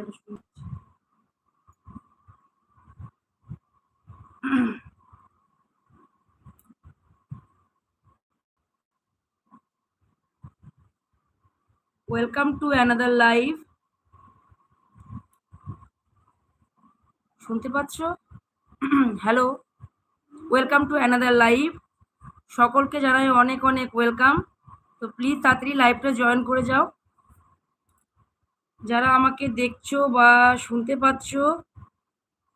শুরু করছি। Welcome to another live শুনতে পাচ্ছ? Hello welcome to another live সকলকে জানাই অনেক অনেক ওয়েলকাম তো প্লিজ তাড়াতাড়ি লাইভটা জয়েন করে যাও। যারা আমাকে দেখছ বা শুনতে পাচ্ছ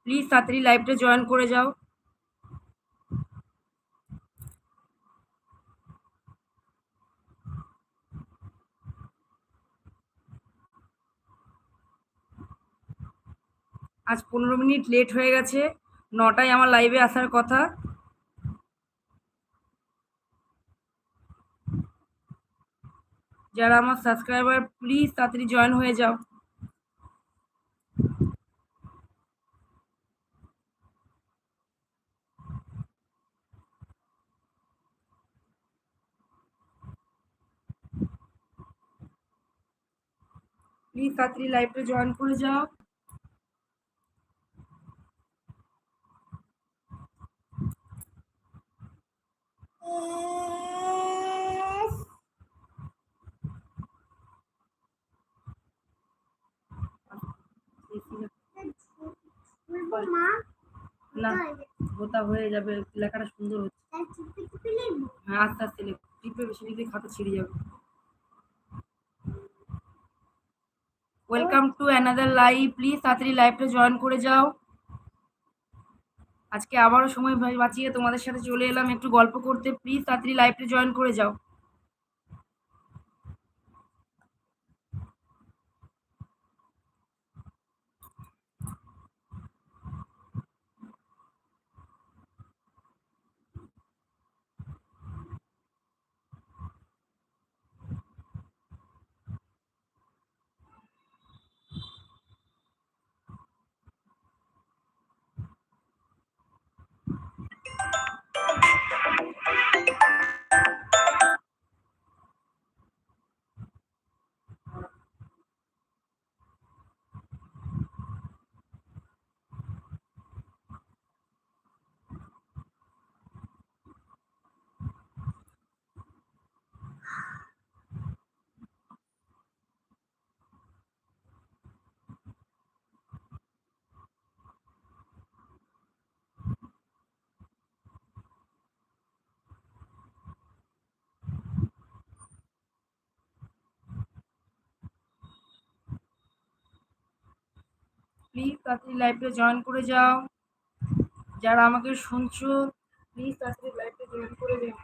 প্লিজ তাড়াতাড়ি লাইভটা জয়েন করে যাও। আজ পনেরো মিনিট লেট হয়ে গেছে, নটায় আমার লাইভে আসার কথা। যারা আমার সাবস্ক্রাইবার প্লিজ তাড়াতাড়ি জয়েন হয়ে যাও। প্লিজ তাড়াতাড়ি লাইভটা জয়েন করে যাও। না গোতা হয়ে যাবে লেখাটা সুন্দর হচ্ছে। হ্যাঁ আস্তে আস্তে লেখ টিপে বেশি লিখলে খাতা ছিঁড়ে যাবে। Welcome to another live please তাড়াতাড়ি লাইভটা জয়েন করে যাও। আজকে আবারও সময় বাঁচিয়ে তোমাদের সাথে চলে এলাম। একটু গল্প করতে। প্লিজ তাড়াতাড়ি লাইভটা জয়েন করে যাও। প্লিজ তাড়াতাড়ি লাইভটা জয়েন করে যাও। যারা আমাকে শুনছো প্লিজ তাড়াতাড়ি লাইভটা জয়েন করে যাও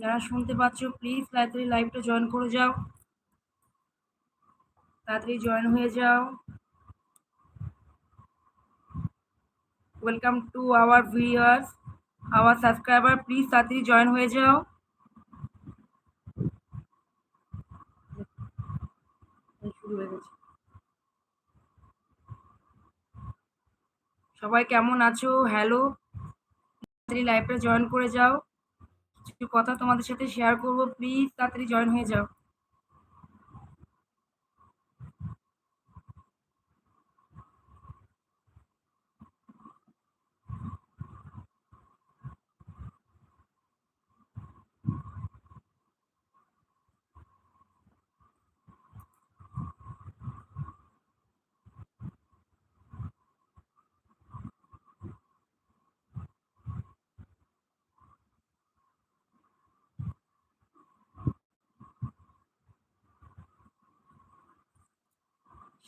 যারা শুনতে পাচ্ছ প্লিজ তাড়াতাড়ি লাইভটা জয়েন করে যাও। তাড়াতাড়ি জয়েন হয়ে যাও। Welcome to our viewers our subscriber please তাড়াতাড়ি জয়েন হয়ে যাও। সবাই কেমন আছো? হ্যালো তাড়াতাড়ি লাইভটা জয়েন করে যাও। কিছু কথা তোমাদের সাথে শেয়ার করব প্লিজ তাড়াতাড়ি জয়েন হয়ে যাও।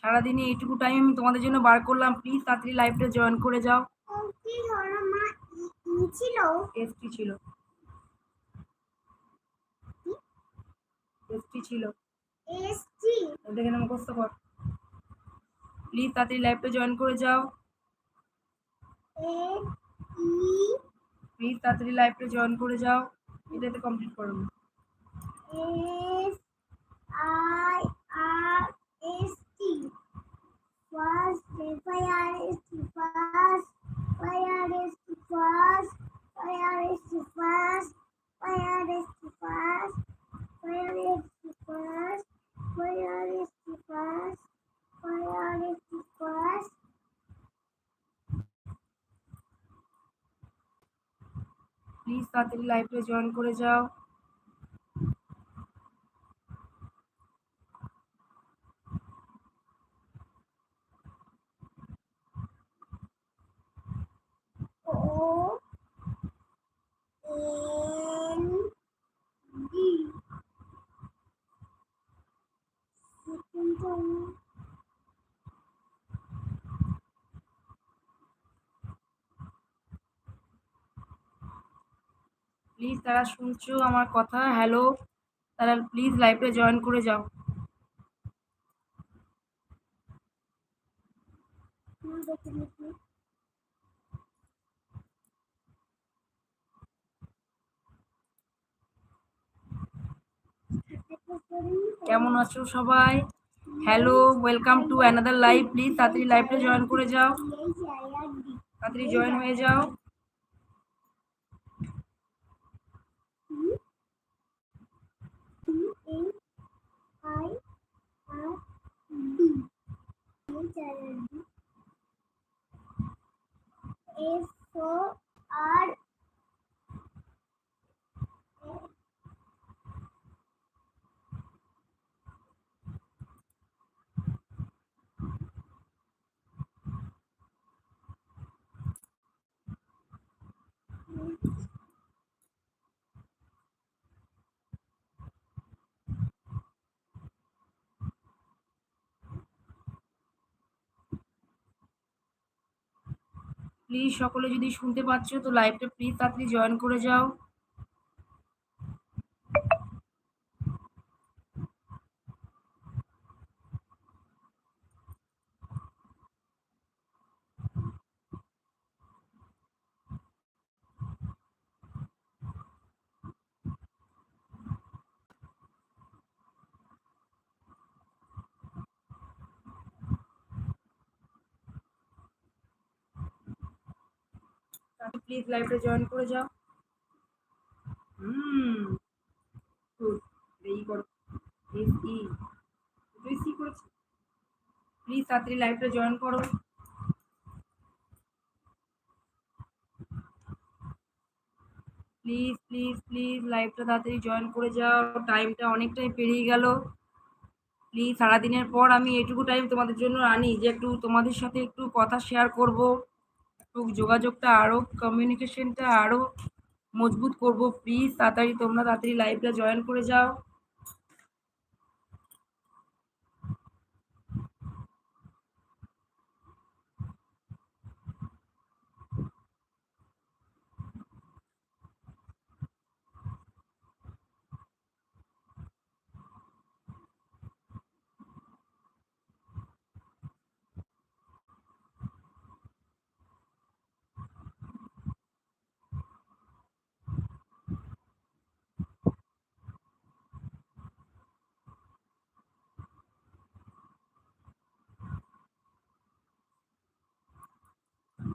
সারাদিনে এইটুকু টাইম আমি তোমাদের জন্য বার করলাম। প্লিজ তাড়াতাড়ি লাইভটা জয়েন করে যাও। ছিল? টেস্টি ছিল। টেস্টি ছিল। এসটি? দেখে মুখস্থ কর। প্লিজ তাড়াতাড়ি লাইভটা জয়েন করে যাও। প্লিজ তাড়াতাড়ি লাইভটা জয়েন করে যাও। এটাতে কমপ্লিট করো S I R S Fast, First, fire is the first. Fire is the first. Fire is the first. Fire is the first. Fire is the first. Fire is the first. Fire is the first. Please তাড়াতাড়ি লাইভে join করে যাও তারা শুনছো আমার কথা? Hello তারা please লাইভে জয়েন করে যাও। কেমন আছো সবাই? Hello welcome to another live please তাড়াতাড়ি লাইভে জয়েন করে যাও। তাড়াতাড়ি জয়েন হয়ে যাও। প্লিজ সকলে যদি শুনতে পাচ্ছ তো লাইভটা প্লিজ তাড়াতাড়ি জয়েন করে যাও। প্লিজ লাইভটা জয়েন করে যাও। হুম প্লিজ তাড়াতাড়ি লাইভটা জয়েন করো। প্লিজ প্লিজ প্লিজ লাইভটা তাড়াতাড়ি জয়েন করে যাও। টাইমটা অনেকটাই পেরিয়ে গেল। প্লিজ সারাদিনের পর আমি এটুকু টাইম তোমাদের জন্য আনি, যে একটু তোমাদের সাথে একটু কথা শেয়ার করব। যোগাযোগটা আরও কমিউনিকেশনটা আরও মজবুত করব। প্লিজ তাড়াতাড়ি তোমরা তাড়াতাড়ি লাইভটা জয়েন করে যাও।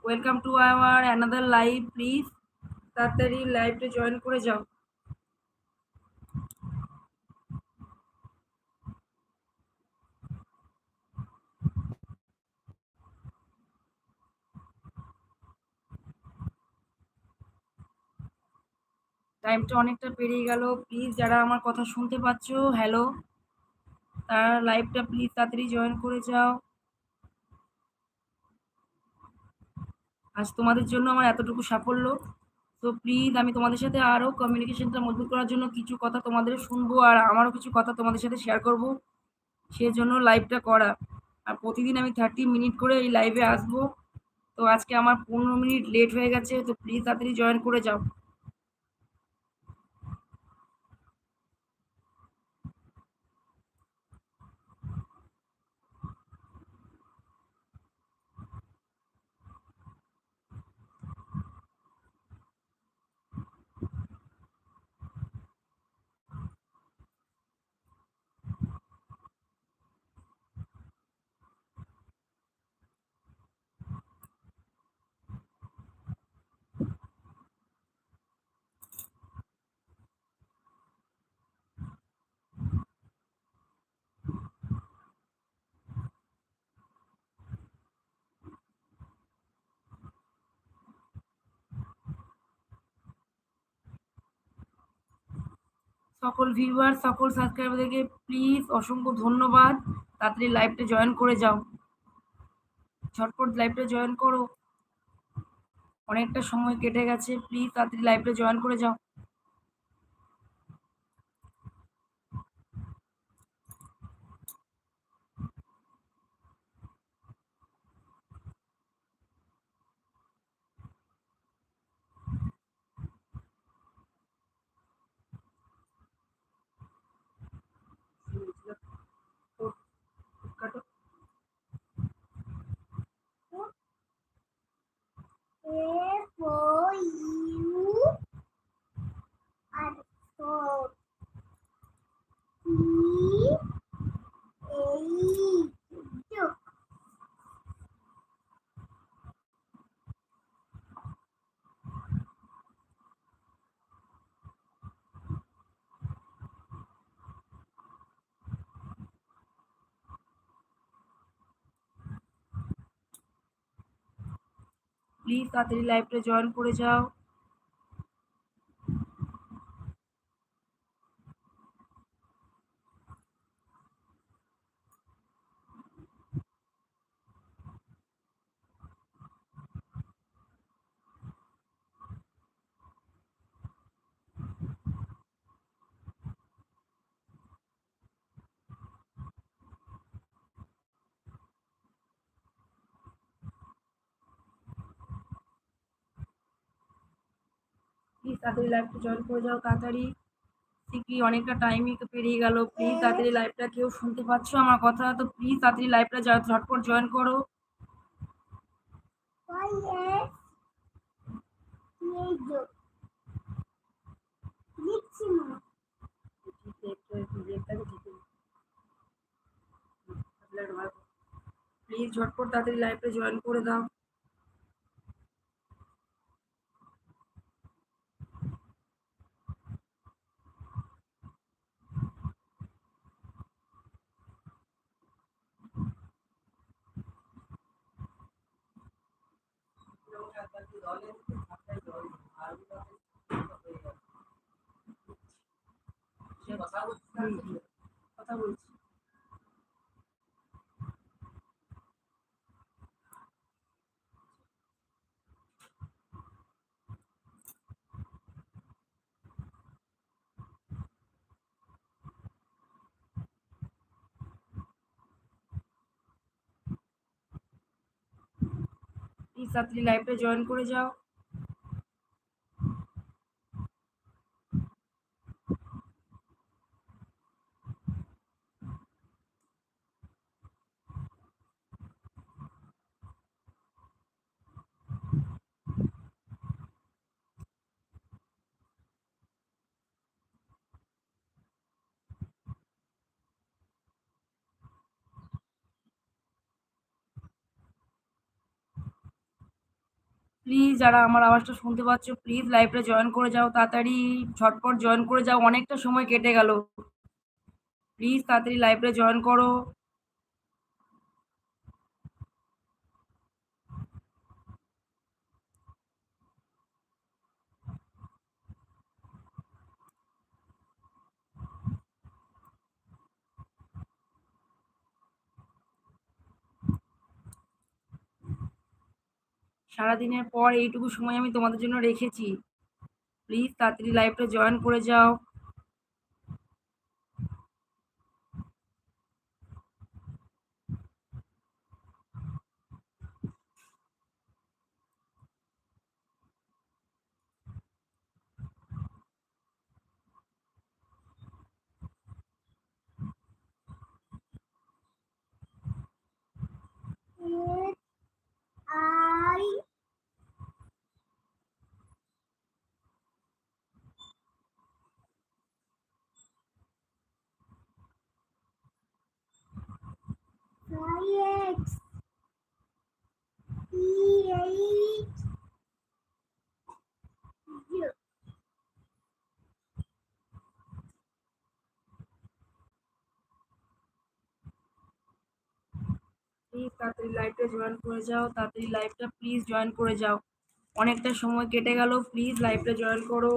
Welcome to our another live please তাড়াতাড়ি লাইভটা জয়েন করে যাও। টাইমটা অনেকটা পেরিয়ে গেল। প্লিজ যারা আমার কথা শুনতে পাচ্ছ হ্যালো তারা লাইভটা প্লিজ তাড়াতাড়ি জয়েন করে যাও। আজ তোমাদের জন্য আমার এতটুকু সাফল্য। তো প্লিজ আমি তোমাদের সাথে আরও কমিউনিকেশনটা মজবুত করার জন্য কিছু কথা তোমাদের শুনব আর আমারও কিছু কথা তোমাদের সাথে শেয়ার করব। সেজন্য লাইভটা করা। আর প্রতিদিন আমি থার্টি মিনিট করে এই লাইভে আসব। তো আজকে আমার পনেরো মিনিট লেট হয়ে গেছে, তো প্লিজ তাড়াতাড়ি জয়েন করে যাও। সকল ভিউয়ার সকল সাবস্ক্রাইবারদেরকে প্লিজ অসংখ্য ধন্যবাদ। তাড়াতাড়ি লাইভটা জয়েন করে যাও। ঝটপট লাইভটা জয়েন করো। অনেকটা সময় কেটে গেছে। প্লিজ তাড়াতাড়ি লাইভটা জয়েন করে যাও। প্লিজ তাড়াতাড়ি লাইভটা জয়েন করে যাও। তাড়াতাড়ি লাইভটা জয়েন করে যাও তাড়াতাড়ি। ঠিকই অনেকটা টাইমই পেরিয়ে গেল। প্লিজ তাড়াতাড়ি লাইভটা কেউ শুনতে পাচ্ছ আমার কথা, তো প্লিজ তাড়াতাড়ি লাইভটা ঝটপট জয়েন করো. প্লিজ ঝটপট তাড়াতাড়ি লাইভটা জয়েন করে দাও। কথা বলছি। তাড়াতাড়ি লাইভটা জয়েন করে যাও। প্লিজ যারা আমার আওয়াজটা শুনতে পাচ্ছ প্লিজ লাইভটা জয়েন করে যাও, তাড়াতাড়ি ঝটপট জয়েন করে যাও, অনেকটা সময় কেটে গেল। প্লিজ তাড়াতাড়ি লাইভটা জয়েন করো। সারাদিনের পর এইটুকু সময় আমি তোমাদের জন্য রেখেছি। প্লিজ তাড়াতাড়ি লাইভটা জয়েন করে যাও। Y X. E H U. Please তাড়াতাড়ি লাইভটা জয়েন করে যাও। তাড়াতাড়ি লাইভটা প্লিজ জয়েন করে যাও। অনেকটা সময় কেটে গেল। প্লিজ লাইভটা জয়েন করো।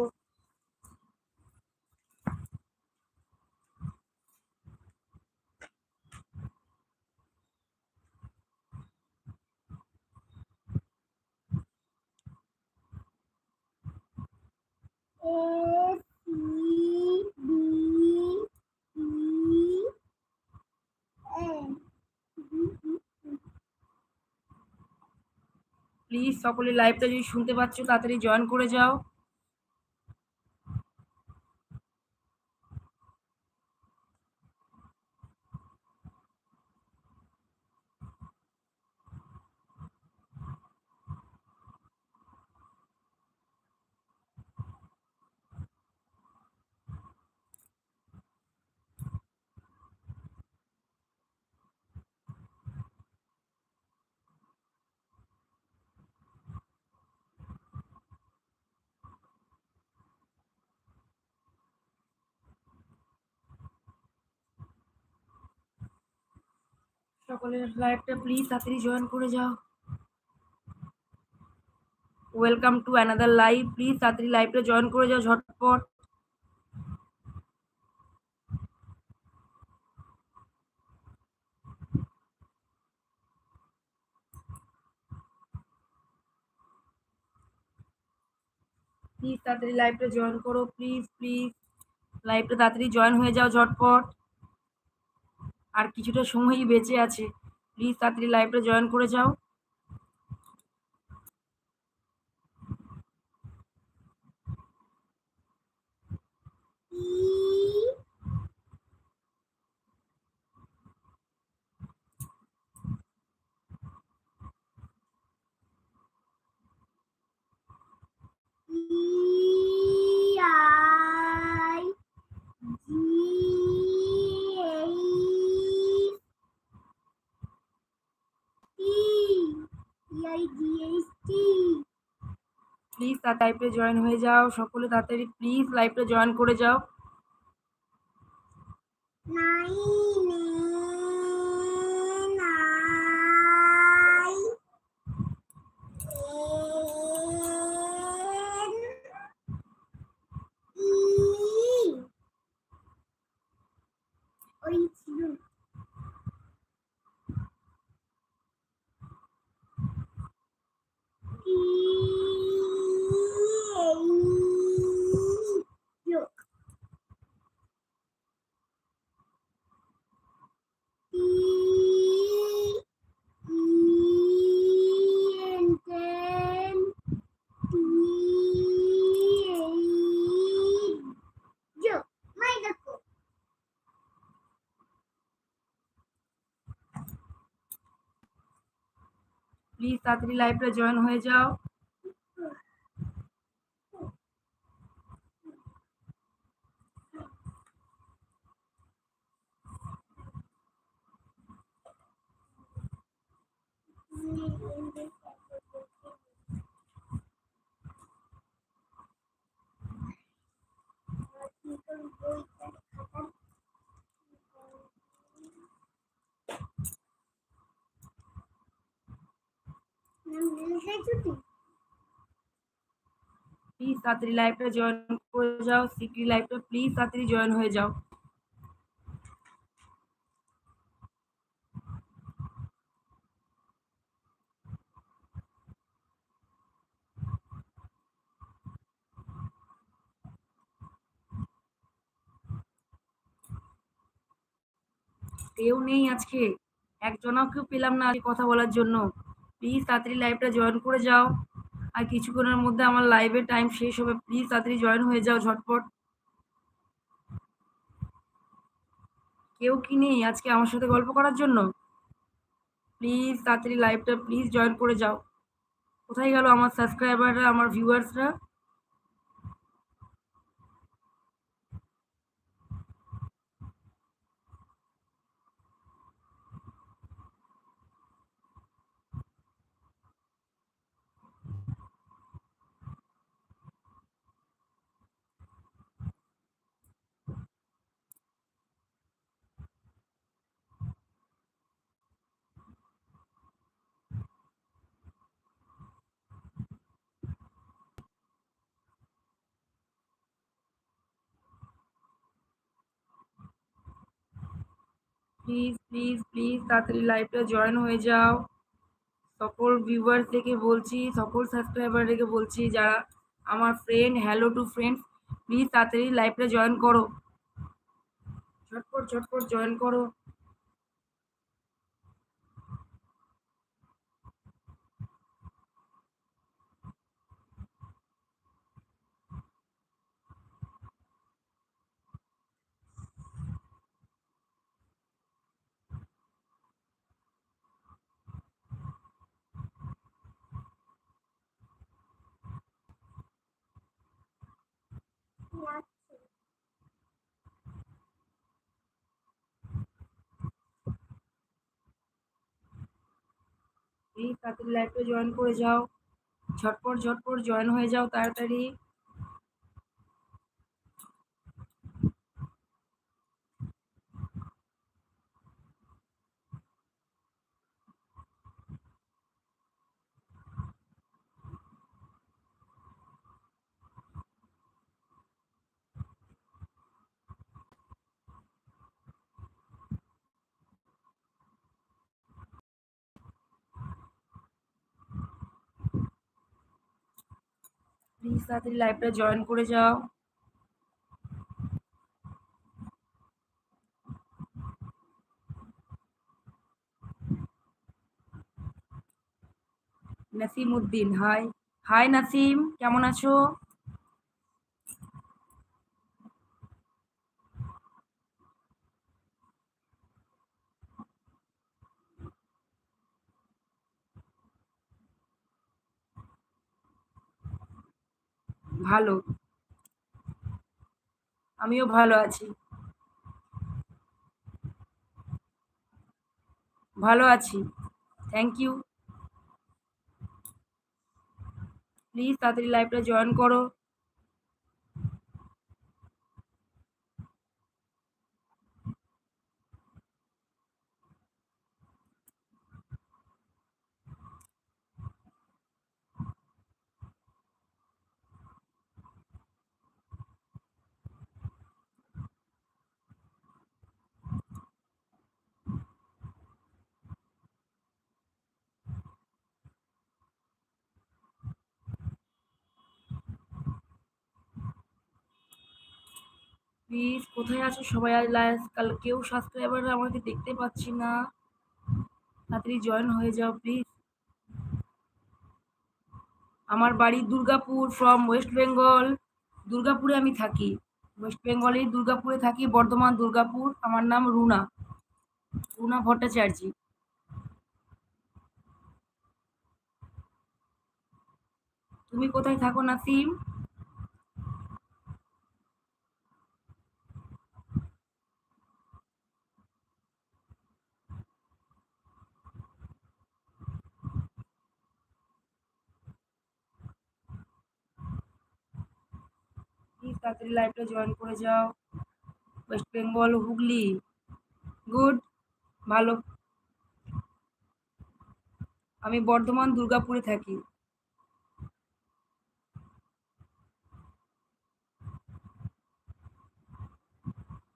সকলে লাইভটা যদি শুনতে পাচ্ছ তাড়াতাড়ি জয়েন করে যাও। সকলের লাইভটা প্লিজ তাড়াতাড়ি জয়েন করে যাও। Welcome to another live please তাড়াতাড়ি লাইভটা জয়েন করে যাও ঝটপট। প্লিজ তাড়াতাড়ি লাইভটা জয়েন করো প্লিজ প্লিজ লাইভটা তাড়াতাড়ি জয়েন হয়ে যাও ঝটপট। আর কিছুটা সময়ই বেঁচে আছে। প্লিজ তাড়াতাড়ি লাইভটা জয়েন করে যাও। তার লাইভে জয়েন হয়ে যাও সকলে তাড়াতাড়ি প্লিজ লাইভটা জয়েন করে যাও। তাড়াতাড়ি লাইভটা জয়েন হয়ে যাও। তাড়াতাড়ি লাইভটা জয়েন করে যাও সিক্রি লাইভটা প্লিজ তাড়াতাড়ি জয়েন হয়ে যাও। কেউ নেই আজকে একজনকেও পেলাম না কথা বলার জন্য। প্লিজ তাড়াতাড়ি লাইভটা জয়েন করে যাও। আর কিছুক্ষণের মধ্যে আমার লাইভের টাইম শেষ হবে। প্লিজ তাড়াতাড়ি জয়েন হয়ে যাও ঝটপট। কেউ কি নেই আজকে আমার সাথে গল্প করার জন্য? প্লিজ তাড়াতাড়ি লাইভটা প্লিজ জয়েন করে যাও। কোথায় গেল আমার সাবস্ক্রাইবাররা আমার ভিউয়ার্সরা প্লিজ প্লিজ প্লিজ তাড়াতাড়ি লাইভটা জয়েন হয়ে যাও। সকল ভিউয়ার্স থেকে বলছি, সকল সাবস্ক্রাইবার থেকে বলছি, যারা আমার friend hello to friend please তাড়াতাড়ি লাইভটা জয়েন করো। ঝটপট ঝটপট জয়েন করো। लाइफ जॉन कर जाओ झटपट झटपट जॉन हो जाओ तड़ी প্লিজ তাড়াতাড়ি লাইভটা জয়েন করে যাও। নাসিম উদ্দিন হাই হাই নাসিম কেমন আছো? ভালো। আমিও ভালো আছি। ভালো আছি। থ্যাংক ইউ প্লিজ তাড়াতাড়ি লাইভটা জয়েন করো। প্লিজ কোথায় আছো সবাই? আজ লাইভ কাল কেউ সাবস্ক্রাইবার আমাকে দেখতে পাচ্ছি না। তাড়াতাড়ি জয়েন হয়ে যাও প্লিজ আমার বাড়ি দুর্গাপুর ফ্রম ওয়েস্ট বেঙ্গল দুর্গাপুরে আমি থাকি। ওয়েস্ট বেঙ্গলের দুর্গাপুরে থাকি, বর্ধমান দুর্গাপুর। আমার নাম রুনা। রুনা ভট্টাচার্য। তুমি কোথায় থাকো নাসিম? তাড়াতাড়ি লাইভটা জয়েন করে যাও। ওয়েস্ট বেঙ্গল হুগলি। গুড ভালো। আমি বর্ধমান, দুর্গাপুরে থাকি।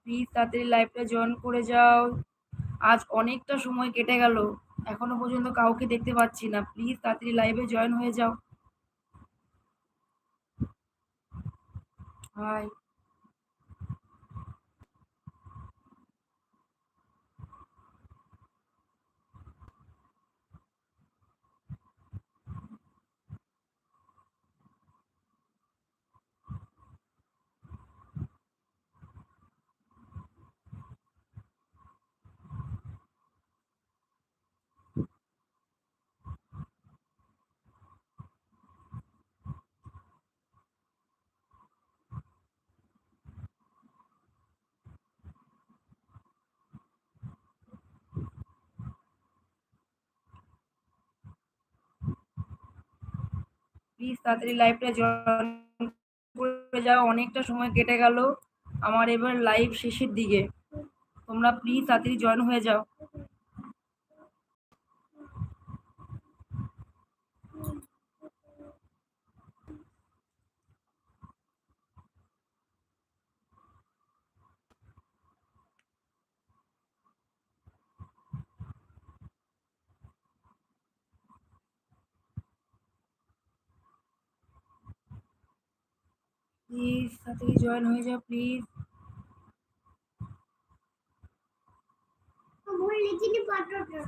প্লিজ তাড়াতাড়ি লাইভটা জয়েন করে যাও। আজ অনেকটা সময় কেটে গেল। এখনও পর্যন্ত কাউকে দেখতে পাচ্ছি না। প্লিজ তাড়াতাড়ি লাইভে জয়েন হয়ে যাও। হাই প্লিজ তাড়াতাড়ি লাইভটা জয়েন করে যাও। অনেকটা সময় কেটে গেল। আমার এবার লাইভ শেষের দিকে। তোমরা প্লিজ তাড়াতাড়ি জয়েন হয়ে যাও প্লিজ তাড়াতাড়ি জয়েন হয়ে যাও প্লিজ ভুল লিখিনি পটোটো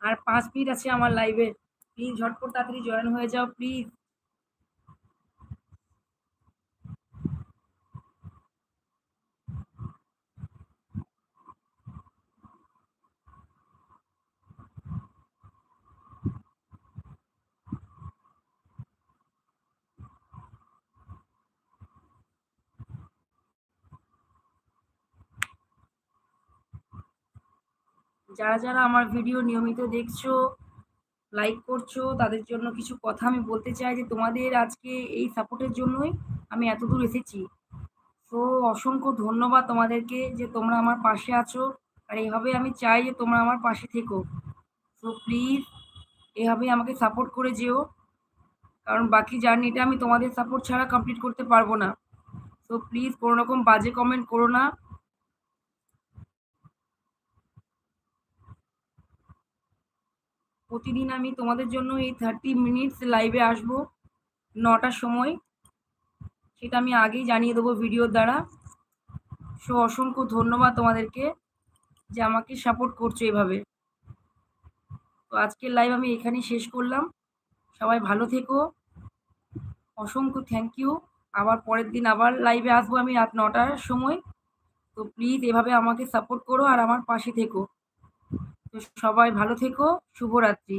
আর পাঁচ মিনিট আছে আমার লাইভে প্লিজ ঝটপট তাড়াতাড়ি জয়েন হয়ে যাও প্লিজ যারা যারা আমার ভিডিও নিয়মিত দেখছ লাইক করছ, তাদের জন্য কিছু কথা আমি বলতে চাই যে তোমাদের আজকে এই সাপোর্টের জন্যই আমি এত দূর এসেছি। তো অসংখ্য ধন্যবাদ তোমাদেরকে যে তোমরা আমার পাশে আছো আর এইভাবে আমি চাই যে তোমরা আমার পাশে থেকো। তো প্লিজ এভাবে আমাকে সাপোর্ট করে যেও। কারণ বাকি জার্নিটা আমি তোমাদের সাপোর্ট ছাড়া কমপ্লিট করতে পারব না। তো প্লিজ কোনো রকম বাজে কমেন্ট করো না। প্রতিদিন আমি তোমাদের জন্য এই থার্টি মিনিটস লাইভে আসব, নটার সময়। সেটা আমি আগেই জানিয়ে দেবো ভিডিওর দ্বারা। সো, অসংখ্য ধন্যবাদ তোমাদেরকে যে আমাকে সাপোর্ট করছ এভাবে। তো আজকের লাইভ আমি এখানেই শেষ করলাম। সবাই ভালো থেকো। অসংখ্য থ্যাংক ইউ আবার পরের দিন আবার লাইভে আসব আমি রাত নটার সময়। তো প্লিজ এভাবে আমাকে সাপোর্ট করো আর আমার পাশে থেকো। সবাই ভালো থেকো শুভরাত্রি।